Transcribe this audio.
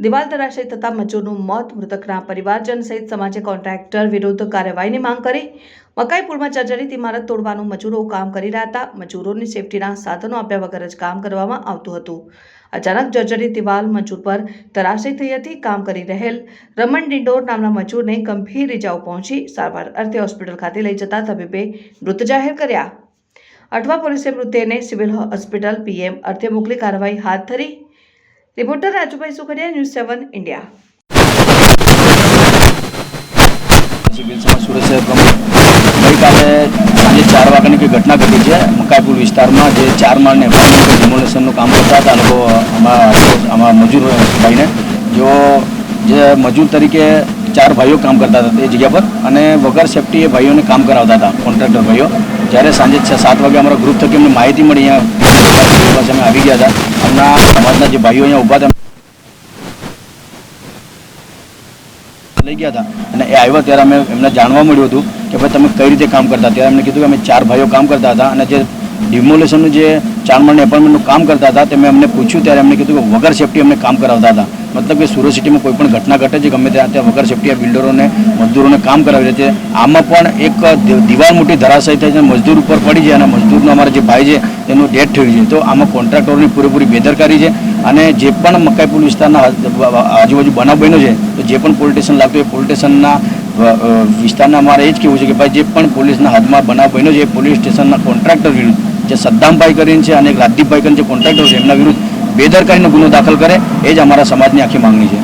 દિવાલ ધરાશય થતા મજૂરનું મોત, મૃતકના પરિવારજન સહિત સમાજે કોન્ટ્રાક્ટર વિરુદ્ધ કાર્યવાહીની માંગ કરી. મકાઈપુરમાં જર્જરિત ઇમારત તોડવાનું મજૂરો કામ કરી રહ્યા હતા. મજૂરોની સેફટીના સાધનો આપ્યા વગર જ કામ કરવામાં આવતું હતું. અચાનક જર્જરિત દિવાલ મજૂર પર તરાશી થઈ હતી. કામ કરી રહેલ રમણ ડિંડોર નામના મજૂરને ગંભીર ઇજાઓ પહોંચી. સારવાર અર્થે હોસ્પિટલ ખાતે લઈ જતા તબીબે મૃત જાહેર કર્યા. અઠવા પોલીસે મૃતદેહને સિવિલ હોસ્પિટલ પીએમ અર્થે મોકલી કાર્યવાહી હાથ ધરી. Reporter Rajubhai Sukhadiya news seven India ચાર વાગ્યાની કોઈ ઘટના ઘટી છે? મકાઈપુર વિસ્તારમાં જે ચાર માળને ડિમોલેશનનું કામ કરતા હતા લોકો અમારા આમાં મજૂર ભાઈને. જેઓ જે મજૂર તરીકે ચાર ભાઈઓ કામ કરતા હતા એ જગ્યા પર અને વગર સેફટી એ ભાઈઓને કામ કરાવતા હતા કોન્ટ્રાક્ટર ભાઈઓ. જ્યારે સાંજે સાત વાગે અમારા ગ્રુપ થકી અમને માહિતી મળી, અહીંયા અમે આવી ગયા હતા. અમના સમાજના જે ભાઈઓ અહીંયા ઊભા હતા લઈ ગયા હતા. અને એ આવ્યા ત્યારે અમે એમને જાણવા મળ્યું હતું કે ભાઈ તમે કઈ રીતે કામ કરતા ત્યારે એમને કીધું કે અમે ચાર ભાઈઓ કામ કરતા હતા અને જે ડિમોલેશનનું જે ચાર માળની એપોઇન્ટમેન્ટનું કામ કરતા હતા, તે મેં અમને પૂછ્યું, ત્યારે એમને કીધું કે વગર સેફટી અમને કામ કરાવતા હતા. મતલબ કે સુરત સિટીમાં કોઈ પણ ઘટના ઘટે છે, ગમે ત્યાં ત્યાં વગર સેફટી આ બિલ્ડરોને મજદૂરોને કામ કરાવી રહ્યા છે. આમાં પણ એક દિવાલ મોટી ધરાશય થઈ છે, મજદૂર ઉપર પડી છે અને મજદૂરનો અમારા જે ભાઈ છે, તેનું ડેથ થયું છે. તો આમાં કોન્ટ્રાક્ટરોની પૂરેપૂરી બેદરકારી છે અને જે પણ મકાઈપુર વિસ્તારના આજુબાજુ બનાવ બન્યો છે, તો જે પણ પોલીસ સ્ટેશન લાગતું એ પોલીસ સ્ટેશનના વિસ્તારના અમારે એ જ કહેવું છે કે ભાઈ જે પણ પોલીસના હાથમાં બનાવ બન્યો છે, એ પોલીસ સ્ટેશનના કોન્ટ્રાક્ટર વિરુદ્ધ, જે સદ્દામભાઈ કરીને છે અને એક રાજદીપભાઈ કરીને જે કોન્ટ્રાક્ટર છે, એમના વિરુદ્ધ બેદરકારીનો ગુનો દાખલ કરે, એ જ અમારા સમાજની આખી માંગણી છે.